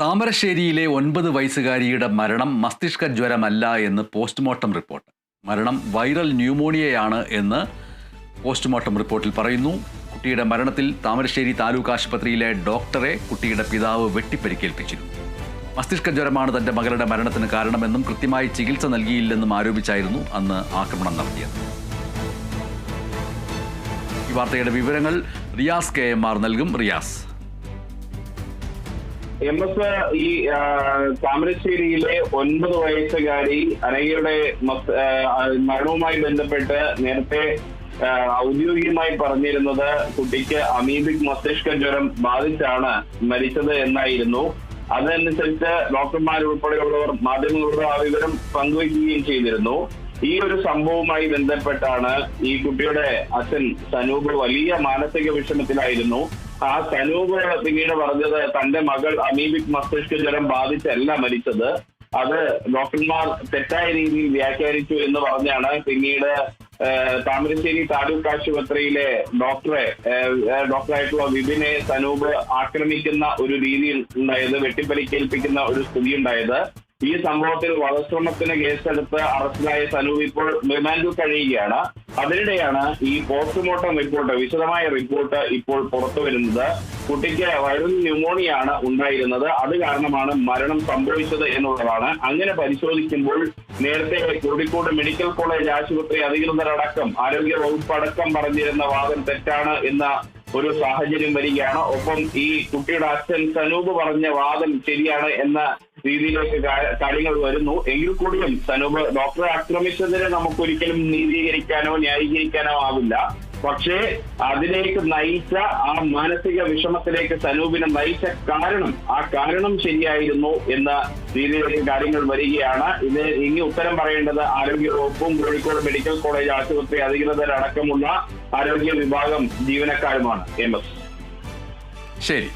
താമരശ്ശേരിയിലെ ഒൻപത് വയസ്സുകാരിയുടെ മരണം മസ്തിഷ്ക ജ്വരമല്ല എന്ന് പോസ്റ്റ്മോർട്ടം റിപ്പോർട്ട്. മരണം വൈറൽ ന്യൂമോണിയയാണ് എന്ന് പോസ്റ്റ്മോർട്ടം റിപ്പോർട്ടിൽ പറയുന്നു. കുട്ടിയുടെ മരണത്തിൽ താമരശ്ശേരി താലൂക്ക് ആശുപത്രിയിലെ ഡോക്ടറെ കുട്ടിയുടെ പിതാവ് വെട്ടിപ്പരിക്കേൽപ്പിച്ചിരുന്നു. മസ്തിഷ്ക ജ്വരമാണ് തന്റെ മകളുടെ മരണത്തിന് കാരണമെന്നും കൃത്യമായി ചികിത്സ നൽകിയില്ലെന്നും ആരോപിച്ചായിരുന്നു അന്ന് ആക്രമണം നടത്തിയത്. ഈ വാർത്തയുടെ വിവരങ്ങൾ റിയാസ് കെ എം ആർ നൽകും. റിയാസ്. എം എസ് ഈ താമരശ്ശേരിയിലെ ഒൻപത് വയസ്സുകാരി അനഘയുടെ മരണവുമായി ബന്ധപ്പെട്ട് നേരത്തെ ഔദ്യോഗികമായി പറഞ്ഞിരുന്നത് കുട്ടിക്ക് അമീബിക് മസ്തിഷ്ക ജ്വരം ബാധിച്ചാണ് മരിച്ചത് എന്നായിരുന്നു. അതനുസരിച്ച് ഡോക്ടർമാർ ഉൾപ്പെടെയുള്ളവർ മാധ്യമങ്ങളോട് ആ വിവരം പങ്കുവയ്ക്കുകയും ചെയ്തിരുന്നു. ഈ ഒരു സംഭവവുമായി ബന്ധപ്പെട്ടാണ് ഈ കുട്ടിയുടെ അച്ഛൻ സനൂപ് വലിയ മാനസിക വിഷമത്തിലായിരുന്നു. ആ സനൂപ് പിന്നീട് പറഞ്ഞത് തന്റെ മകൾ അമീബിക് മസ്തിഷ്ക ജ്വരം ബാധിച്ചല്ല മരിച്ചത്. അത് ഡോക്ടർമാർ തെറ്റായ രീതിയിൽ വ്യാഖ്യാനിച്ചു എന്ന് പറഞ്ഞാണ് പിന്നീട് താമരശ്ശേരി താലൂക്ക് ആശുപത്രിയിലെ ഡോക്ടറെ ഡോക്ടറായിട്ടുള്ള വിപിനെ സനൂപ് ആക്രമിക്കുന്ന ഒരു രീതിയിൽ ഉണ്ടായത് വെട്ടിപ്പലിക്കേൽപ്പിക്കുന്ന ഒരു സ്ഥിതി ഉണ്ടായത്. ഈ സംഭവത്തിൽ വധശ്രമത്തിന് കേസെടുത്ത് അറസ്റ്റിലായ സനൂപ് ഇപ്പോൾ റിമാൻഡിൽ കഴിയുകയാണ്. അതിനിടെയാണ് ഈ പോസ്റ്റ്മോർട്ടം റിപ്പോർട്ട് വിശദമായ റിപ്പോർട്ട് ഇപ്പോൾ പുറത്തു വരുന്നത്. കുട്ടിക്ക് വൈറൽ ന്യൂമോണിയാണ് ഉണ്ടായിരുന്നത്. അത് കാരണമാണ് മരണം സംഭവിച്ചത് എന്നുള്ളതാണ്. അങ്ങനെ പരിശോധിക്കുമ്പോൾ നേരത്തെ കോഴിക്കോട് മെഡിക്കൽ കോളേജ് ആശുപത്രി അധികൃതരടക്കം ആരോഗ്യ വകുപ്പ് അടക്കം പറഞ്ഞിരുന്ന വാദം തെറ്റാണ് എന്ന ഒരു സാഹചര്യം വരികയാണ്. ഒപ്പം ഈ കുട്ടിയുടെ അച്ഛൻ സനൂപ് പറഞ്ഞ വാദം ശരിയാണ് എന്ന രീതിയിലേക്ക് കാര്യങ്ങൾ വരുന്നു. എങ്കിൽ കൂടിയും സനൂപ് ഡോക്ടറെ ആക്രമിച്ചതിനെ നമുക്കൊരിക്കലും നീതീകരിക്കാനോ ന്യായീകരിക്കാനോ ആവില്ല. പക്ഷേ അതിലേക്ക് നയിച്ച ആ മാനസിക വിഷമത്തിലേക്ക് സനൂപിനെ നയിച്ച കാരണം ആ കാരണം ശരിയായിരുന്നു എന്ന രീതിയിലേക്ക് കാര്യങ്ങൾ വരികയാണ്. ഇത് ഇനി ഉത്തരം പറയേണ്ടത് ആരോഗ്യ വകുപ്പും കോഴിക്കോട് മെഡിക്കൽ കോളേജ് ആശുപത്രി അധികൃതരടക്കമുള്ള ആരോഗ്യ വിഭാഗം ജീവനക്കാരുമാണ്. M S. ശരി.